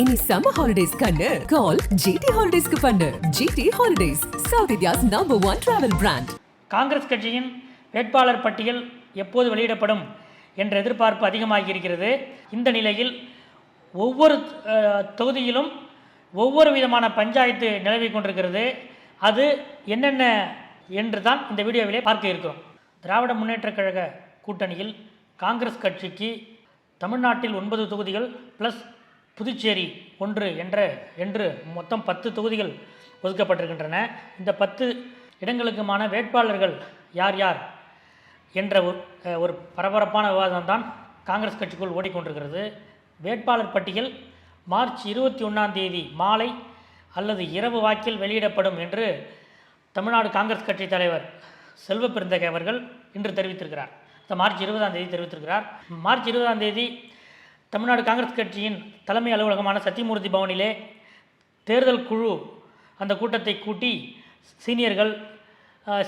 இனி summer holidays கண்ணு. கால் GT ஹாலிடேஸ்க்கு பண்ணு. GT holidays south India's number one travel brand Congress கட்சியின் வேட்பாளர் பட்டியல் எப்போது வெளியிடப்படும் என்ற எதிர்பார்ப்பு அதிகமாகி இருக்கிறது. இந்த நிலையில் ஒவ்வொரு தொகுதியிலும் ஒவ்வொரு விதமான பஞ்சாயத்து நிலவி கொண்டிருக்கிறது. அது என்னென்ன என்று தான் இந்த வீடியோவிலே பார்க்க இருக்கிறோம். திராவிட முன்னேற்ற கழக கூட்டணியில் காங்கிரஸ் கட்சிக்கு தமிழ்நாட்டில் ஒன்பது தொகுதிகள் ப்ளஸ் புதுச்சேரி ஒன்று என்ற என்று மொத்தம் பத்து தொகுதிகள் ஒதுக்கப்பட்டிருக்கின்றன. இந்த பத்து இடங்களுக்குமான வேட்பாளர்கள் யார் யார் என்ற ஒரு ஒரு பரபரப்பான விவாதம் தான் காங்கிரஸ் கட்சிக்குள் ஓடிக்கொண்டிருக்கிறது. வேட்பாளர் பட்டியல் மார்ச் இருபத்தி ஒன்றாம் தேதி மாலை அல்லது இரவு வாக்கில் வெளியிடப்படும் என்று தமிழ்நாடு காங்கிரஸ் கட்சி தலைவர் செல்வ பெருந்தகை அவர்கள் இன்று தெரிவித்திருக்கிறார். இந்த மார்ச் இருபதாம் தேதி தெரிவித்திருக்கிறார். மார்ச் இருபதாம் தேதி தமிழ்நாடு காங்கிரஸ் கட்சியின் தலைமை அலுவலகமான சத்தியமூர்த்தி பவனிலே தேர்தல் குழு அந்த கூட்டத்தை கூட்டி சீனியர்கள்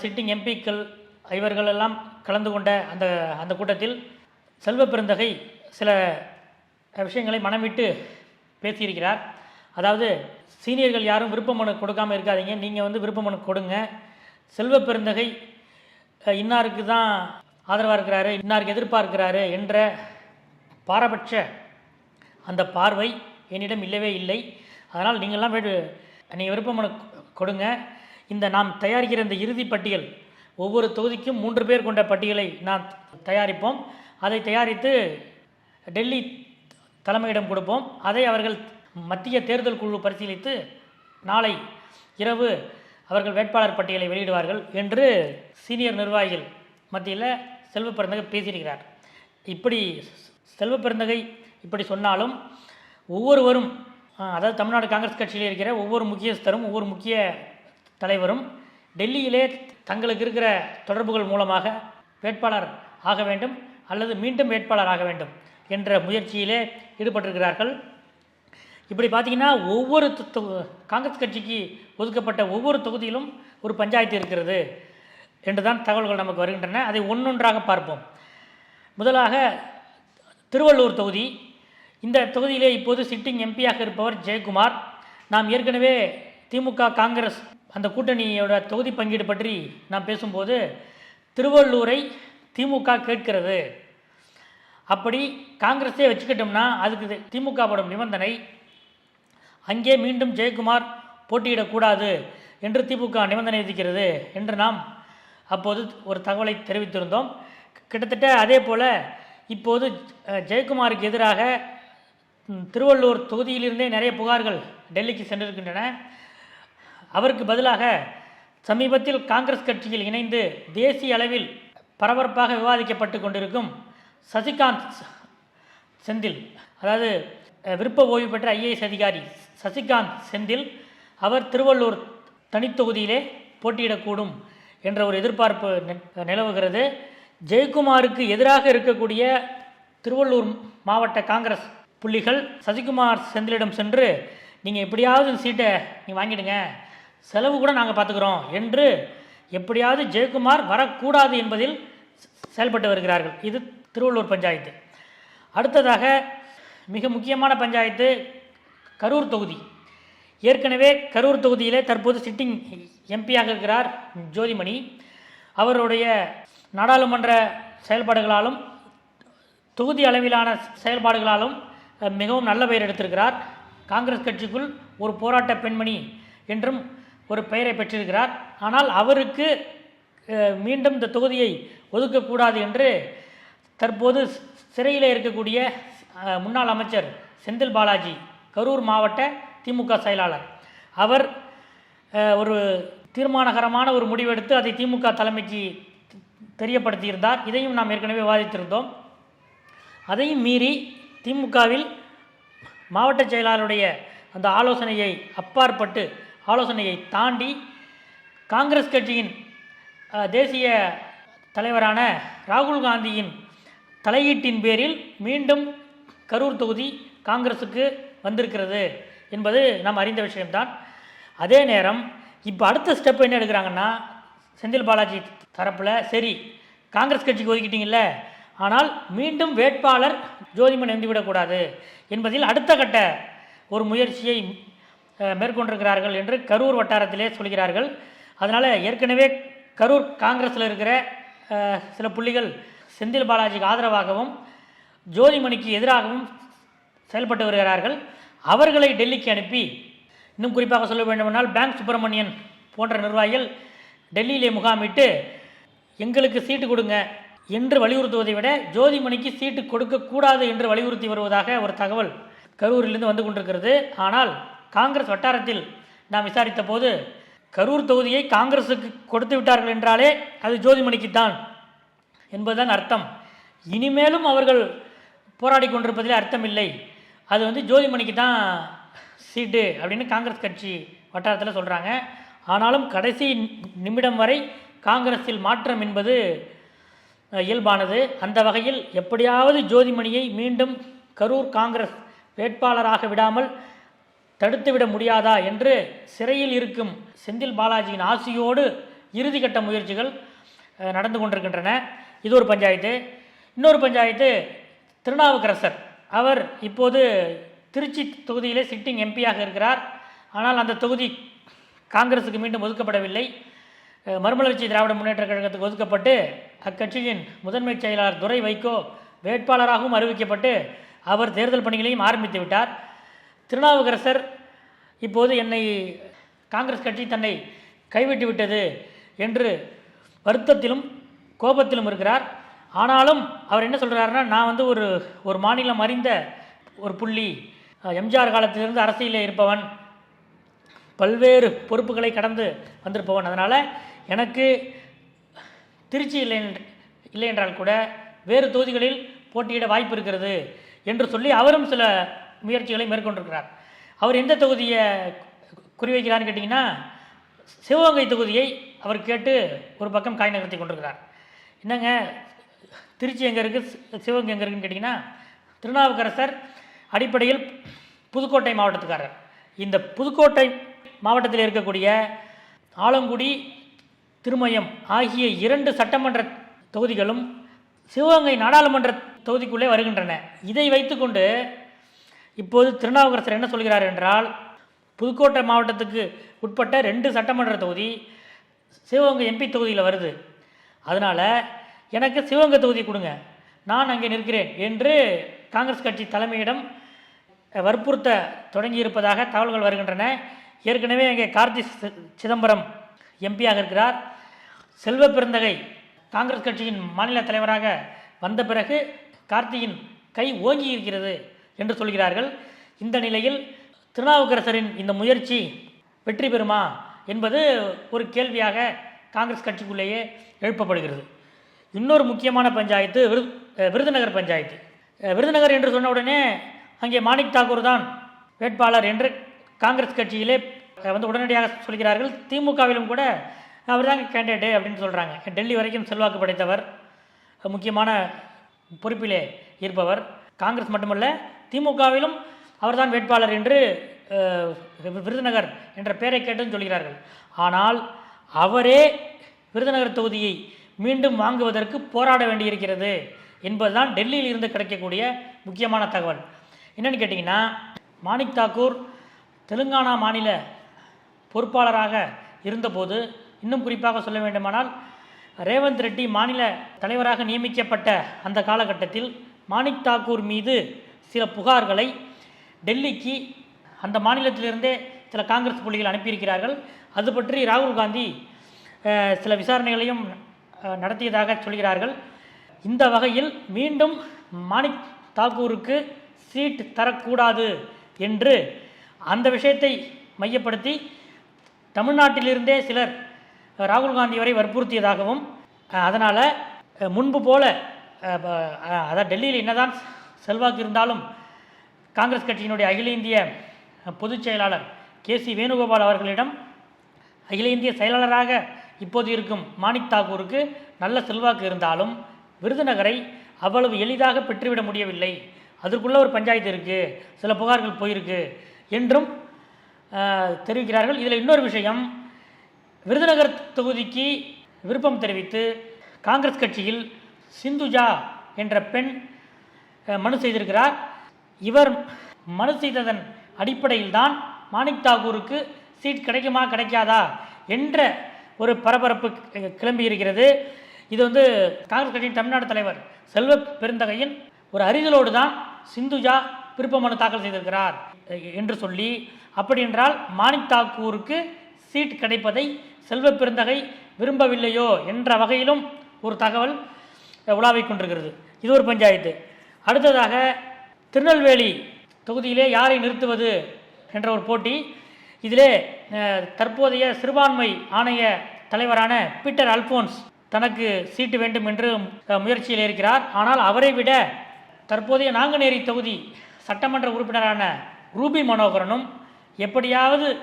சிட்டிங் எம்பிக்கள் இவர்களெல்லாம் கலந்து கொண்ட அந்த அந்த கூட்டத்தில் செல்வ பெருந்தகை சில விஷயங்களை மனமிட்டு பேசியிருக்கிறார். அதாவது சீனியர்கள் யாரும் விருப்ப மனு கொடுக்காமல் இருக்காதீங்க. நீங்கள் வந்து விருப்ப மனு கொடுங்க. செல்வ பெருந்தகை இன்னாருக்கு தான் ஆதரவாக இருக்கிறாரு இன்னாருக்கு எதிர்ப்பாக இருக்கிறாரு என்ற பாரபட்ச அந்த பார்வை என்னிடம் இல்லவே இல்லை. அதனால் நீங்கள்லாம் வேடு நீங்கள் கொடுங்க. இந்த நாம் தயாரிக்கிற இந்த இறுதி பட்டியல் ஒவ்வொரு தொகுதிக்கும் மூன்று பேர் கொண்ட பட்டியலை நாம் தயாரிப்போம். அதை தயாரித்து டெல்லி தலைமையிடம் கொடுப்போம். அதை அவர்கள் மத்திய தேர்தல் குழு பரிசீலித்து நாளை இரவு அவர்கள் வேட்பாளர் பட்டியலை வெளியிடுவார்கள் என்று சீனியர் நிர்வாகிகள் மத்தியில் செல்வ பிறந்தக பேசியிருக்கிறார். இப்படி செல்வ பெருந்தகை இப்படி சொன்னாலும் ஒவ்வொருவரும் அதாவது தமிழ்நாடு காங்கிரஸ் கட்சியில் இருக்கிற ஒவ்வொரு முக்கியஸ்தரும் ஒவ்வொரு முக்கிய தலைவரும் டெல்லியிலே தங்களுக்கு இருக்கிற தொடர்புகள் மூலமாக வேட்பாளர் ஆக வேண்டும் அல்லது மீண்டும் வேட்பாளர் ஆக வேண்டும் என்ற முயற்சியிலே ஈடுபட்டிருக்கிறார்கள். இப்படி பார்த்தீங்கன்னா ஒவ்வொரு காங்கிரஸ் கட்சிக்கு ஒதுக்கப்பட்ட ஒவ்வொரு தொகுதியிலும் ஒரு பஞ்சாயத்து இருக்கிறது என்று தான் தகவல்கள் நமக்கு வருகின்றன. அதை ஒன்றொன்றாக பார்ப்போம். முதலாக திருவள்ளூர் தொகுதி. இந்த தொகுதியிலே இப்போது சிட்டிங் எம்பியாக இருப்பவர் ஜெயக்குமார். நாம் ஏற்கனவே திமுக காங்கிரஸ் அந்த கூட்டணியோட தொகுதி பங்கீடு பற்றி நாம் பேசும்போது திருவள்ளூரை திமுக கேட்கிறது. அப்படி காங்கிரஸே வச்சுக்கிட்டோம்னா அதுக்கு திமுக நிபந்தனை. அங்கே மீண்டும் ஜெயக்குமார் போட்டியிடக்கூடாது என்று திமுக நிபந்தனை விதிக்கிறது என்று நாம் அப்போது ஒரு தகவலை தெரிவித்திருந்தோம். கிட்டத்தட்ட அதே போல் இப்போது ஜெயக்குமாருக்கு எதிராக திருவள்ளூர் தொகுதியிலிருந்தே நிறைய புகார்கள் டெல்லிக்கு சென்றிருக்கின்றன. அவருக்கு பதிலாக சமீபத்தில் காங்கிரஸ் கட்சியில் இணைந்து தேசிய அளவில் பரபரப்பாக விவாதிக்கப்பட்டு கொண்டிருக்கும் சசிகாந்த் செந்தில் அதாவது விருப்ப ஓய்வு பெற்ற ஐஏஎஸ் அதிகாரி சசிகாந்த் செந்தில் அவர் திருவள்ளூர் தனித்தொகுதியிலே போட்டியிடக்கூடும் என்ற ஒரு எதிர்பார்ப்பு நிலவுகிறது. ஜெயக்குமாருக்கு எதிராக இருக்கக்கூடிய திருவள்ளூர் மாவட்ட காங்கிரஸ் புள்ளிகள் சசிகுமார் செந்திலிடம் சென்று நீங்கள் எப்படியாவது சீட்டை நீங்கள் வாங்கிடுங்க. செலவு கூட நாங்கள் பார்த்துக்குறோம் என்று எப்படியாவது ஜெயக்குமார் வரக்கூடாது என்பதில் செயல்பட்டு வருகிறார்கள். இது திருவள்ளூர் பஞ்சாயத்து. அடுத்ததாக மிக முக்கியமான பஞ்சாயத்து கரூர் தொகுதி. ஏற்கனவே கரூர் தொகுதியிலே தற்போது சிட்டிங் எம்பியாக இருக்கிறார் ஜோதிமணி. அவருடைய நாடாளுமன்ற செயல்பாடுகளாலும் தொகுதி அளவிலான செயல்பாடுகளாலும் மிகவும் நல்ல பெயர் எடுத்திருக்கிறார். காங்கிரஸ் கட்சிக்குள் ஒரு போராட்ட பெண்மணி என்றும் ஒரு பெயரை பெற்றிருக்கிறார். ஆனால் அவருக்கு மீண்டும் இந்த தொகுதியை ஒதுக்கக்கூடாது என்று தற்போது சிறையில் இருக்கக்கூடிய முன்னாள் அமைச்சர் செந்தில் பாலாஜி கரூர் மாவட்ட திமுக செயலாளர். அவர் ஒரு தீர்மானகரமான ஒரு முடிவெடுத்து அதை திமுக தலைமைக்கு தெரியப்படுத்தியிருந்தார். இதையும் நாம் ஏற்கனவே விவாதித்திருந்தோம். அதையும் மீறி திமுகவில் மாவட்ட செயலாளருடைய அந்த ஆலோசனையை அப்பாற்பட்டு ஆலோசனையை தாண்டி காங்கிரஸ் கட்சியின் தேசிய தலைவரான ராகுல் காந்தியின் தலையீட்டின் பேரில் மீண்டும் கரூர் தொகுதி காங்கிரஸுக்கு வந்திருக்கிறது என்பது நாம் அறிந்த விஷயம்தான். அதே நேரம் இப்போ அடுத்த ஸ்டெப் என்ன எடுக்கிறாங்கன்னா செந்தில் பாலாஜி தரப்பில். சரி காங்கிரஸ் கட்சிக்கு ஒதுக்கிட்டீங்கல்ல. ஆனால் மீண்டும் வேட்பாளர் ஜோதிமன் வந்துவிடக்கூடாது என்பதில் அடுத்த கட்ட ஒரு முயற்சியை மேற்கொண்டிருக்கிறார்கள் என்று கரூர் வட்டாரத்திலே சொல்கிறார்கள். அதனால் ஏற்கனவே கரூர் காங்கிரஸில் இருக்கிற சில புள்ளிகள் செந்தில் பாலாஜிக்கு ஆதரவாகவும் ஜோதிமணிக்கு எதிராகவும் செயல்பட்டு வருகிறார்கள். அவர்களை டெல்லிக்கு அனுப்பி இன்னும் குறிப்பாக சொல்ல வேண்டுமென்றால் பேங்க் சுப்பிரமணியன் போன்ற நிர்வாகிகள் டெல்லியிலே முகாமிட்டு எங்களுக்கு சீட்டு கொடுங்க என்று வலியுறுத்துவதை விட ஜோதிமணிக்கு சீட்டு கொடுக்கக்கூடாது என்று வலியுறுத்தி வருவதாக ஒரு தகவல் கரூரிலிருந்து வந்து கொண்டிருக்கிறது. ஆனால் காங்கிரஸ் வட்டாரத்தில் நாம் விசாரித்த போது கரூர் தொகுதியை காங்கிரசுக்கு கொடுத்து விட்டார்கள் என்றாலே அது ஜோதிமணிக்குத்தான் என்பதுதான் அர்த்தம். இனிமேலும் அவர்கள் போராடி கொண்டிருப்பதில் அர்த்தம் இல்லை. அது வந்து ஜோதிமணிக்கு தான் சீட்டு அப்படின்னு காங்கிரஸ் கட்சி வட்டாரத்தில் சொல்கிறாங்க ஆனாலும் கடைசி நிமிடம் வரை காங்கிரஸில் மாற்றம் என்பது இயல்பானது. அந்த வகையில் எப்படியாவது ஜோதிமணியை மீண்டும் கரூர் காங்கிரஸ் வேட்பாளராக விடாமல் தடுத்துவிட முடியாதா என்று சிறையில் இருக்கும் செந்தில் பாலாஜியின் ஆசியோடு இறுதிக்கட்ட முயற்சிகள் நடந்து கொண்டிருக்கின்றன. இது ஒரு பஞ்சாயத்து. இன்னொரு பஞ்சாயத்து திருநாவுக்கரசர். அவர் இப்போது திருச்சி தொகுதியிலே சிட்டிங் எம்பியாக இருக்கிறார். ஆனால் அந்த தொகுதி காங்கிரஸுக்கு மீண்டும் ஒதுக்கப்படவில்லை. மறுமலர்ச்சி திராவிட முன்னேற்ற கழகத்துக்கு ஒதுக்கப்பட்டு அக்கட்சியின் முதன்மை செயலாளர் துரை வைகோ வேட்பாளராகவும் அறிவிக்கப்பட்டு அவர் தேர்தல் பணிகளையும் ஆரம்பித்து விட்டார். திருநாவுக்கரசர் இப்போது என்னை காங்கிரஸ் கட்சி தன்னை கைவிட்டு விட்டது என்று வருத்தத்திலும் கோபத்திலும் இருக்கிறார். ஆனாலும் அவர் என்ன சொல்கிறாருன்னா நான் வந்து ஒரு ஒரு மாநிலம் அறிந்த ஒரு புள்ளி எம்ஜிஆர் காலத்திலிருந்து அரசியலில் இருப்பவன். பல்வேறு பொறுப்புகளை கடந்து வந்திருப்பவன். அதனால் எனக்கு திருச்சி இல்லை இல்லை என்றால் கூட வேறு தொகுதிகளில் போட்டியிட வாய்ப்பு இருக்கிறது என்று சொல்லி அவரும் சில முயற்சிகளை மேற்கொண்டிருக்கிறார். அவர் எந்த தொகுதியை குறிவைக்கிறார்னு கேட்டிங்கன்னா சிவகங்கை தொகுதியை அவர் கேட்டு ஒரு பக்கம் காய் நகர்த்தி கொண்டிருக்கிறார். என்னங்க திருச்சி எங்கே இருக்குது சிவகங்கை எங்கே இருக்குன்னு கேட்டிங்கன்னா திருநாவுக்கரசர் அடிப்படையில் புதுக்கோட்டை மாவட்டத்துக்காரர். இந்த புதுக்கோட்டை மாவட்டத்தில் இருக்கக்கூடிய ஆலங்குடி திருமயம் ஆகிய இரண்டு சட்டமன்ற தொகுதிகளும் சிவகங்கை நாடாளுமன்ற தொகுதிக்குள்ளே வருகின்றன. இதை வைத்துக்கொண்டு இப்போது திருநாவுக்கரசர் என்ன சொல்கிறார் என்றால் புதுக்கோட்டை மாவட்டத்துக்கு உட்பட்ட ரெண்டு சட்டமன்ற தொகுதி சிவகங்கை எம்பி தொகுதியில் வருது. அதனால் எனக்கு சிவகங்கை தொகுதி கொடுங்க. நான் அங்கே நிற்கிறேன் என்று காங்கிரஸ் கட்சி தலைமையிடம் வற்புறுத்த தொடங்கியிருப்பதாக தகவல்கள் வருகின்றன. ஏற்கனவே இங்கே கார்த்தி சிதம்பரம் எம்பியாக இருக்கிறார். செல்வ பெருந்தகை காங்கிரஸ் கட்சியின் மாநில தலைவராக வந்த பிறகு கார்த்தியின் கை ஓங்கி இருக்கிறது என்று சொல்கிறார்கள். இந்த நிலையில் திருநாவுக்கரசரின் இந்த முயற்சி வெற்றி பெறுமா என்பது ஒரு கேள்வியாக காங்கிரஸ் கட்சிக்குள்ளேயே எழுப்பப்படுகிறது. இன்னொரு முக்கியமான பஞ்சாயத்து விரு விருதுநகர் பஞ்சாயத்து. விருதுநகர் என்று சொன்ன உடனே அங்கே மாணிக் தாக்கூர் தான் வேட்பாளர் என்று காங்கிரஸ் கட்சியிலே வந்து உடனடியாக சொல்கிறார்கள் திமுகவிலும் கூட அவர் தாங்க கேண்டிடேட்டு அப்படின்னு சொல்கிறாங்க டெல்லி வரைக்கும் செல்வாக்கு படைத்தவர் முக்கியமான பொறுப்பிலே இருப்பவர். காங்கிரஸ் மட்டுமல்ல திமுகவிலும் அவர்தான் வேட்பாளர் என்று விருதுநகர் என்ற பெயரை கேட்டுன்னு சொல்கிறார்கள். ஆனால் அவரே விருதுநகர் தொகுதியை மீண்டும் வாங்குவதற்கு போராட வேண்டியிருக்கிறது என்பதுதான் டெல்லியில் இருந்து கிடைக்கக்கூடிய முக்கியமான தகவல். என்னன்னு கேட்டிங்கன்னா மாணிக் தாக்கூர் தெலுங்கானா மாநில பொறுப்பாளராக இருந்தபோது இன்னும் குறிப்பாக சொல்ல வேண்டுமானால் ரேவந்த் ரெட்டி மாநில தலைவராக நியமிக்கப்பட்ட அந்த காலகட்டத்தில் மாணிக் தாக்கூர் மீது சில புகார்களை டெல்லிக்கு அந்த மாநிலத்திலிருந்தே சில காங்கிரஸ் புள்ளிகள் அனுப்பியிருக்கிறார்கள். அது பற்றி ராகுல் காந்தி சில விசாரணைகளையும் நடத்தியதாக சொல்கிறார்கள். இந்த வகையில் மீண்டும் மாணிக் தாக்கூருக்கு சீட் தரக்கூடாது என்று அந்த விஷயத்தை மையப்படுத்தி தமிழ்நாட்டிலிருந்தே சிலர் ராகுல் காந்தி வரை வற்புறுத்தியதாகவும் அதனால் முன்பு போல அதான் டெல்லியில் என்னதான் செல்வாக்கு இருந்தாலும் காங்கிரஸ் கட்சியினுடைய அகில இந்திய பொதுச் செயலாளர் கே சி வேணுகோபால் அவர்களிடம் அகில இந்திய செயலாளராக இப்போது இருக்கும் மாணிக் தாகூருக்கு நல்ல செல்வாக்கு இருந்தாலும் விருதுநகரை அவ்வளவு எளிதாக பெற்றுவிட முடியவில்லை. அதற்குள்ள ஒரு பஞ்சாயத்து இருக்குது சில புகார்கள் போயிருக்கு. என்றும் தெரிவிக்கிறார்கள். இதில் இன்னொரு விஷயம் விருதுநகர் தொகுதிக்கு விருப்பம் தெரிவித்து காங்கிரஸ் கட்சியில் சிந்துஜா என்ற பெண் மனு செய்திருக்கிறார். இவர் மனு செய்ததன் அடிப்படையில் தான் மாணிக் தாகூருக்கு சீட் கிடைக்குமா கிடைக்காதா என்ற ஒரு பரபரப்பு கிளம்பி இருக்கிறது இது வந்து காங்கிரஸ் கட்சியின் தமிழ்நாடு தலைவர் செல்வ பெருந்தகையின் ஒரு அறிதலோடு தான் சிந்துஜா விருப்ப மனு தாக்கல் செய்திருக்கிறார். என்று சொல்லி அப்படி என்றால் மாணிக் தாக்கூருக்கு சீட் கிடைப்பதை செல்வ பெருந்தகை விரும்பவில்லையோ? என்ற வகையிலும் ஒரு தகவல் அஹ், உலாவிக் கொண்டிருக்கிறது. இது ஒரு பஞ்சாயத்து. அடுத்ததாக திருநெல்வேலி தொகுதியிலே யாரை நிறுத்துவது என்ற ஒரு போட்டி. இதிலே தற்போதைய சிறுபான்மை ஆணைய தலைவரான பீட்டர் அல்போன்ஸ் தனக்கு சீட்டு வேண்டும் என்று முயற்சியில் இருக்கிறார். ஆனால் அவரை விட தற்போதைய நாங்குநேரி தொகுதி சட்டமன்ற உறுப்பினரான ரூபி மனோகரனும் எப்படியாவது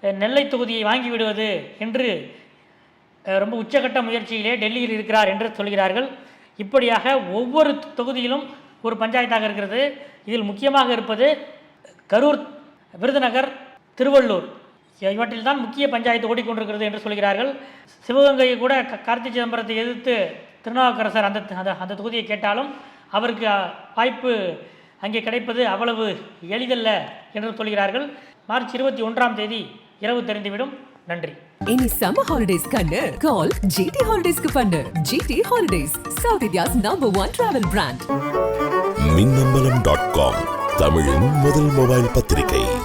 நெல்லை தொகுதியை வாங்கி விடுவது என்று ரொம்ப உச்சகட்ட முயற்சியிலே டெல்லியில் இருக்கிறார் என்று சொல்கிறார்கள். இப்படியாக ஒவ்வொரு தொகுதியிலும் ஒரு பஞ்சாயத்தாக இருக்கிறது. இதில் முக்கியமாக இருப்பது கரூர் விருதுநகர் திருவள்ளூர். இவற்றில் தான் முக்கிய பஞ்சாயத்து ஓடிக்கொண்டிருக்கிறது என்று சொல்கிறார்கள். சிவகங்கையை கூட க- கார்த்தி சிதம்பரத்தை எதிர்த்து திருநாவுக்கரசர் அந்த அந்த அந்த தொகுதியை கேட்டாலும் அவருக்கு வாய்ப்பு அங்கே கிடைப்பது அவ்வளவு எளிதல்ல என்று சொல்கிறார்கள். மார்ச் இருபத்தி ஒன்றாம் தேதி இரவு தெரிந்துவிடும். நன்றி. இனி சம்மர் ஹாலிடேஸ் கண்ணு. கால் ஜிடி ஹாலிடேஸ்க்கு பண்ணு. GT holidays south India's number one travel brand Minnambalam dot com தமிழின் முதல் மொபைல் பத்திரிகை.